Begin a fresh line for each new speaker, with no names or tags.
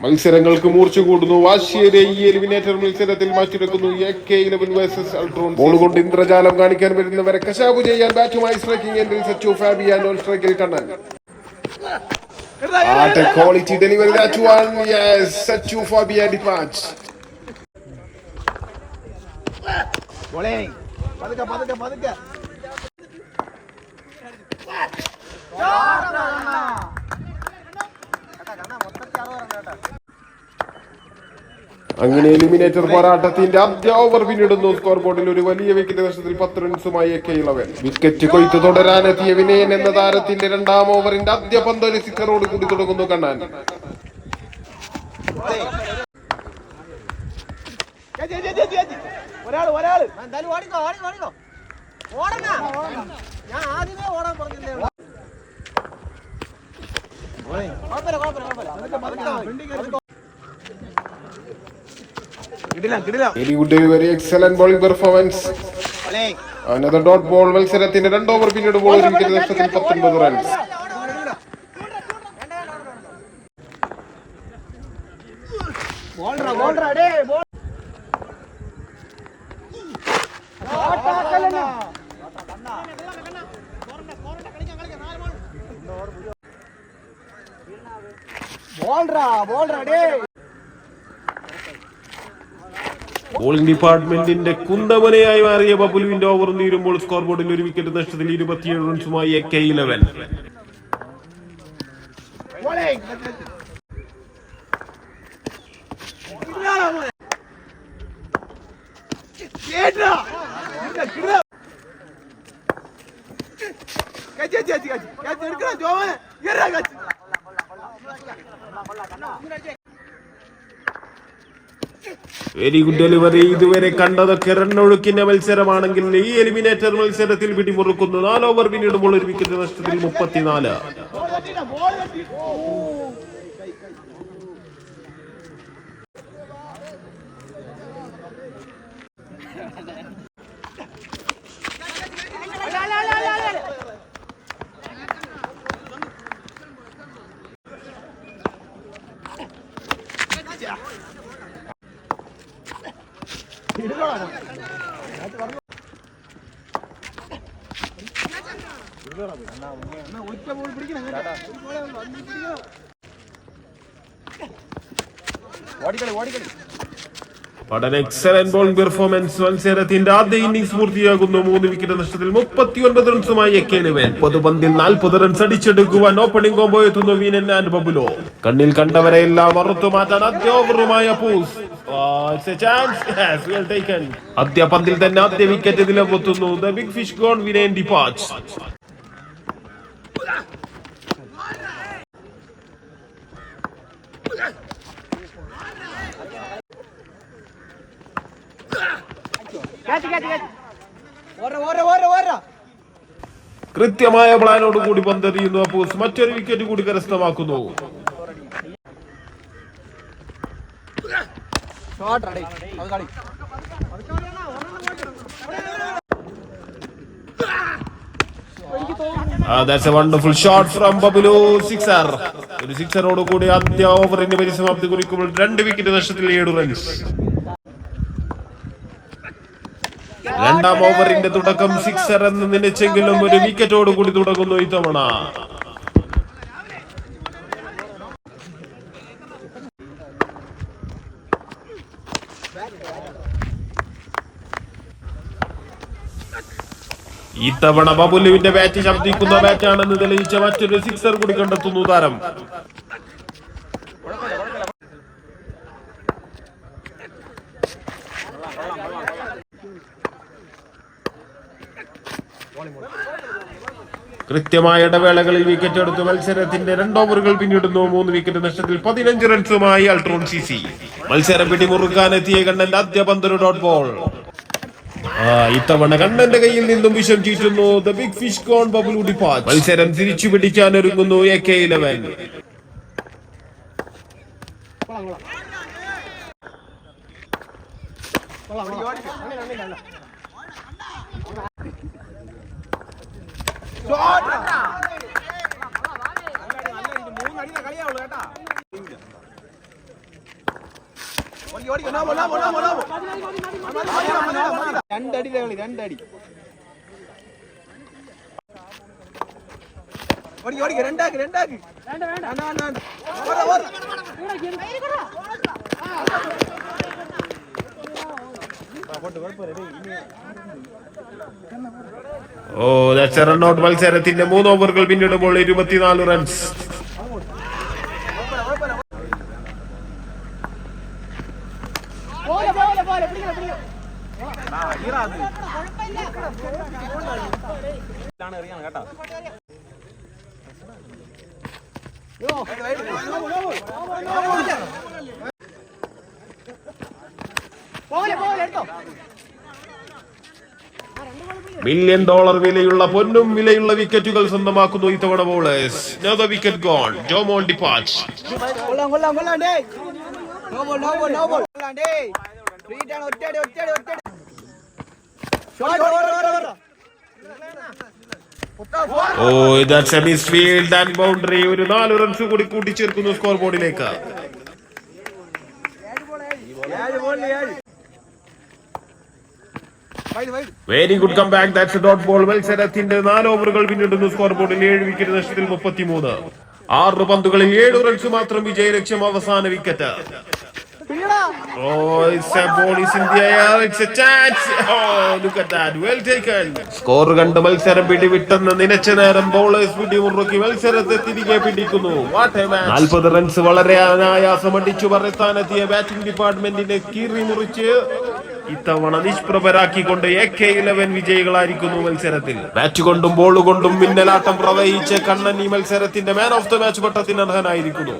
മത്സരങ്ങൾക്ക് മൂർച്ച കൂടുന്നു. ഈ എലിമിനേറ്റർ മത്സരത്തിൽ മാറ്റിവെക്കുന്നു A K eleven versus Ultron ball കൊണ്ട് ഇന്ദ്രജാലം കാണിക്കാൻ വരുന്നവരെ കശാബു ചെയ്യാൻ ബാറ്റുമായി സ്ട്രൈക്കിംഗ് എൻഡിൽ സച്ചു ഫാബിയാൻ സ്ട്രൈക്കിൽ Kannan At a quality delivery that one, yes, Sachu Fabian departs.
മോളെ പതുക്കെ പതുക്കെ പതുക്കെ.
അങ്ങനെ എലിമിനേറ്റർ പോരാട്ടത്തിന്റെ ആദ്യ ഓവർ പിന്നിടുന്നു. സ്കോർ ബോർഡിൽ ഒരു വലിയ വിക്കറ്റ് നഷ്ടത്തിൽ പത്ത് റൺസുമായി എ ഇളവൻ വിക്കറ്റ് കൊയ്ത്ത് തുടരാനെത്തിയ വിനയൻ എന്ന താരത്തിന്റെ രണ്ടാം ഓവറിന്റെ ആദ്യ പന്തൊരു സിക്കറോട് കൂടി തുടങ്ങുന്നു കണ്ണാൻ.
ഓടിക്കോ ഓടിക്കോ ഓടിക്കോ ഞാൻ ആദ്യമേ ഓടാൻ പറഞ്ഞില്ലേ? കുഴപ്പമില്ല കുഴപ്പമില്ല പതുക്കെ, പതുക്കെ, പതുക്കെ. കിടില കിടില
very good very excellent bowling performance
മോളെ
അനദർ ഡോട്ട് ബോൾ മത്സരത്തിന്റെ രണ്ട് ഓവർ പിന്നിടുമ്പോൾ ഒരു വിക്കറ്റ് നഷ്ടത്തിൽ പത്തൊൻപത് റൺസ്
ബോൾഡറാ ബോൾഡറാ ഡേ
ബോളിംഗ് ഡിപ്പാർട്ട്മെന്റിന്റെ കുന്തമനയായി മാറിയ ബബുലുവിന്റെ ഓവർ തീരുമ്പോൾ സ്കോർ ബോർഡിൽ ഒരു വിക്കറ്റ് നഷ്ടത്തിൽ ഇരുപത്തിയേഴ് റൺസുമായി എ കെ ഇലവൻ
മോളെ
വെരി ഗുഡ് ഡെലിവറി ഇതുവരെ കണ്ടതൊക്കെ റണ്ണൊഴുക്കിന്റെ മത്സരമാണെങ്കിൽ ഈ എലിമിനേറ്റർ മത്സരത്തിൽ പിടിമുറുക്കുന്നു. നാല് ഓവർ പിന്നിടുമ്പോൾ ഒരു വിക്കറ്റ് നഷ്ടത്തിൽ മുപ്പത്തിനാല്.
ഒറ്റ ബോൾ പിടിക്കണം കേട്ടോ ഓടിക്കളി.
പഠന എക്സലന്റ് ബോളിംഗ് പെർഫോമൻസ് മത്സരത്തിന്റെ ആദ്യ ഇന്നിംഗ്സ് പൂർത്തിയാകുന്നു. മൂന്ന് വിക്കറ്റ് നഷ്ടത്തിൽ മുപ്പത്തി ഒൻപത് റൺസുമായി മുപ്പത് പന്തിൽ നാൽപ്പത് റൺസ് അടിച്ചെടുക്കുവാൻ ഓപ്പണിംഗ് കോംബോ എത്തുന്നു വീനൻ ആൻഡ് ബബുലോ. കണ്ണിൽ കണ്ടവരെയെല്ലാം മറുത്തു മാറ്റാൻ ആദ്യ ഓവറുമായ പൂസ് ആദ്യ പന്തിൽ തന്നെ ആദ്യ wicket നിലമ്പെത്തുന്നു
the big fish gone Vinayan dispatch.
കൃത്യമായ പ്ലാനോട് കൂടി പന്തെറിയുന്നു അപ്പോൾ മറ്റൊരു വിക്കറ്റ് കൂടി കരസ്ഥമാക്കുന്നു.
ഷോട്ട് റെഡി അത് കളി.
That's a wonderful shot from Bablu sixer ഒരു സിക്സറോട് കൂടി ആദ്യ ഓവറിന്റെ പരിസമാപ്തി കുറിക്കുമ്പോൾ രണ്ട് വിക്കറ്റ് നഷ്ടത്തിൽ ഏഴ് റൺസ് രണ്ടാം ഓവറിന്റെ തുടക്കം സിക്സർ എന്ന് നനച്ചെങ്കിലും ഒരു വിക്കറ്റോട് കൂടി തുടങ്ങുന്നു ഇത്തവണ. ഇത്തവണ ബബുലുവിന്റെ ബാറ്റ് ശബ്ദിക്കുന്ന ബാറ്റാണെന്ന് തെളിയിച്ച മറ്റൊരു സിക്സർ കൂടി കണ്ടെത്തുന്നു താരം. കൃത്യമായ ഇടവേളകളിൽ വിക്കറ്റ് എടുത്ത്. മത്സരത്തിന്റെ രണ്ട് ഓവറുകൾ പിന്നിടുന്നു. മൂന്ന് വിക്കറ്റ് നഷ്ടത്തിൽ പതിനഞ്ച് റൺസുമായി അൾട്രോൺ സി സി മത്സരം പിടിമുറുക്കാനെത്തിയ കണ്ണന്റെ ആദ്യ പന്തൊരു ഡോട്ട് ബോൾ ഇത്തവണ കണ്ണന്റെ കയ്യിൽ നിന്നും വിഷം ചീറ്റുന്നു. The big fish gone dispatch മത്സരം തിരിച്ചു പിടിക്കാൻ ഒരുങ്ങുന്നു എ കെ ഇലവൻ
ഓടിക്കോ, ഓടിക്കോ. രണ്ടടി കളി രണ്ടടി ഓടിക്കോ ഓടിക്കോ രണ്ടാക്ക് രണ്ടാക്ക് വേണ്ട വേണ്ട വേണ്ട ഓടാ ഓടാ
ഓ എ റൺ മത്സരത്തിന്റെ മൂന്ന് ഓവറുകൾ പിന്നിടുമ്പോൾ ഇരുപത്തിനാല് റൺസ് മില്യൺ ഡോളർ വിലയുള്ള പൊന്നും വിലയുള്ള വിക്കറ്റുകൾ സ്വന്തമാക്കുന്നു ഇത്തവണ ബോളേഴ്സ് നദ വിക്കറ്റ് ഗോൾ ജോമോൾ ഡിപ്പാച്ച്
കൊള്ളാം കൊള്ളാം കൊള്ളാം day no ball no ball no ball കൊള്ളാം ഡേ ഫ്രീറ്റ് ആണ് ഒറ്റടി ഒറ്റടി ഒറ്റടി shot over
over oh that's a misfield and boundary ഒരു നാല് റൺസ് കൂടി കൂട്ടിച്ചേർക്കുന്നു സ്കോർ ബോർഡിലേക്ക്
ഏഴ് ബോളിൽ ഏഴ്.
Very good come back that's dot ball മത്സരത്തിന്റെ നാല് ഓവറുകൾ പിന്നിടുന്നു സ്കോർ ബോർഡിൽ ഏഴ് വിക്കറ്റ് നഷ്ടത്തിൽ മുപ്പത്തിമൂന്ന്. ആറ് പന്തുകളിൽ ഏഴ് റൺസ് മാത്രം വിജയലക്ഷ്യം അവസാന wicket Oh, it's a ball is in the air. It's a chance. Oh, look at that. Well taken. Score കണ്ട് മത്സരം പിടിവിട്ടെന്ന് നിനച്ച നേരം ബൗളേഴ്സ് പിടിമുറുക്കി മത്സരത്തെ തിരികെ പിടിക്കുന്നു. നാൽപ്പത് റൺസ് വളരെ അനായാസം അടിച്ചു പറത്താനെത്തിയ ബാറ്റിംഗ് ഡിപ്പാർട്ട്മെന്റിനെ കീറി മുറിച്ച് ഇത്തവണ നിഷ്പ്രഭരാക്കിക്കൊണ്ട് എ കെ ഇലവൻ വിജയികളായിരിക്കുന്നു മത്സരത്തിൽ. ബാറ്റ് കൊണ്ടും ബോൾ കൊണ്ടും മിന്നലാട്ടം പ്രവഹിച്ച് കണ്ണൻ ഈ മത്സരത്തിന്റെ മാൻ ഓഫ് ദ മാച്ച് പട്ടത്തിന് അർഹനായിരിക്കുന്നു.